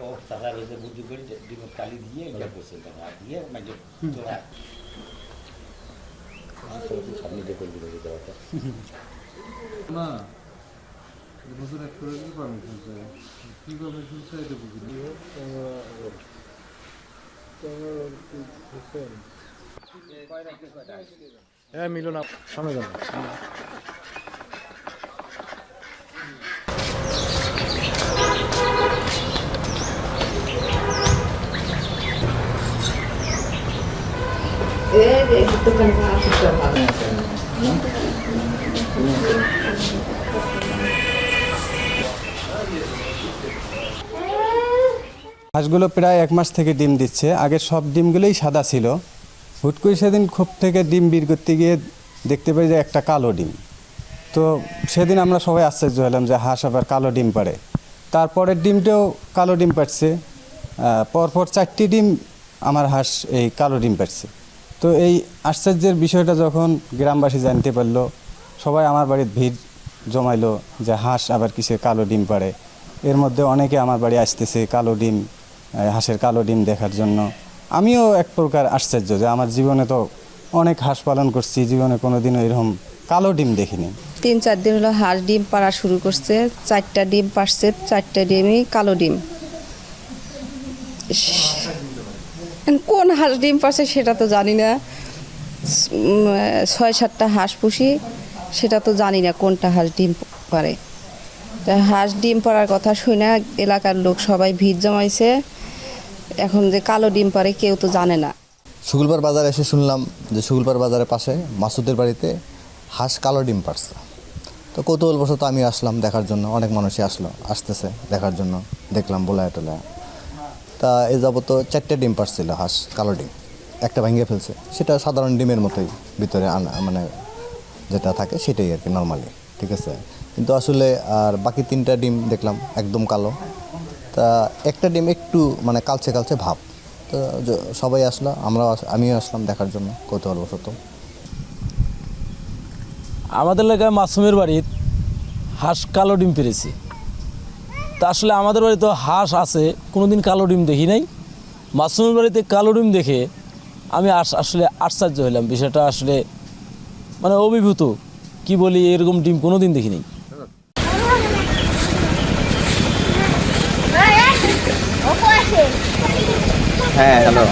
ও তারা রোজে বুদ্ধি করে ডিমের কালি দিয়ে ইয়া করছে তারা দিয়ে মানে তোরা সামনে দিয়ে করে দিল দেওয়াটা না বছর এক করে দিলে পারমিশন চাই কী পারমিশন চাই এটা বুঝি না। হ্যাঁ মিলন সামনে যাব হাঁসগুলো প্রায় এক মাস থেকে ডিম দিচ্ছে। আগে সব ডিমগুলোই সাদা ছিল। হুট করে সেদিন খুব থেকে ডিম বের করতে গিয়ে দেখতে পাই যে একটা কালো ডিম। তো সেদিন আমরা সবাই আশ্চর্য হলাম যে হাঁস আবার কালো ডিম পাড়ে। তারপরের ডিমটাও কালো ডিম পাড়ছে। পরপর চারটি ডিম আমার হাঁস এই কালো ডিম পাড়ছে। তো এই আশ্চর্যের বিষয়টা যখন গ্রামবাসী জানতে পারল, সবাই আমার বাড়ির ভিড় জমাইলো যে হাঁস আবার কিসে কালো ডিম পাড়ে। এর মধ্যে অনেকে আমার বাড়ি আসতেছে কালো ডিম হাঁসের কালো ডিম দেখার জন্য। আমিও এক প্রকার আশ্চর্য যে আমার জীবনে তো অনেক হাঁস পালন করছি, জীবনে কোনো দিনও এরকম কালো ডিম দেখিনি। তিন চার দিন হলো হাঁস ডিম পাড়া শুরু করছে, চারটা ডিম পারছে চারটা ডিমই কালো ডিম। কোন হাঁস ডিম পারছে সেটা তো জানি না। ছয় সাতটা হাঁস পুষি, সেটা তো জানি না কোনটা হাঁস ডিম পারে তা হাঁস ডিম পাড়ার কথা শুনে এলাকার লোক সবাই ভিড় জমাইছে। এখন যে কালো ডিম পারে কেউ তো জানে না। শুকুলবার বাজারে এসে শুনলাম যে শুকুলবার বাজারের পাশে মাসুদের বাড়িতে হাঁস কালো ডিম পারছে তো কৌতূহলবশত আমি আসলাম দেখার জন্য, অনেক মানুষই আসলো, আসতেছে দেখার জন্য। দেখলাম বোলায় টোলায়। তা এ যাবত চারটে ডিম পারছিল হাঁস, কালো ডিম। একটা ভেঙে ফেলছে। সেটা সাধারণ ডিমের মতোই ভিতরে আনা মানে যেটা থাকে সেটাই আর কি নর্মালি ঠিক আছে? কিন্তু আসলে আর বাকি তিনটা ডিম দেখলাম একদম কালো। তা একটা ডিম একটু মানে কালচে কালচে ভাব। তো সবাই আসলো, আমরাও আমিও আসলাম দেখার জন্য, কৌতূহলবশত। আমাদের এলাকায় মাসুমের বাড়ির হাঁস কালো ডিম পেরেছি। তা আসলে আমাদের বাড়িতে হাঁস আছে, কোনোদিন কালো ডিম দেখি নাই। মাসুমের বাড়িতে কালো ডিম দেখে আমি আস- আসলে আশ্চর্য হইলাম। বিষয়টা আসলে মানে অভিভূত। কি বলি, এরকম ডিম কোনোদিন দেখি নাই। হ্যাঁ হ্যালো।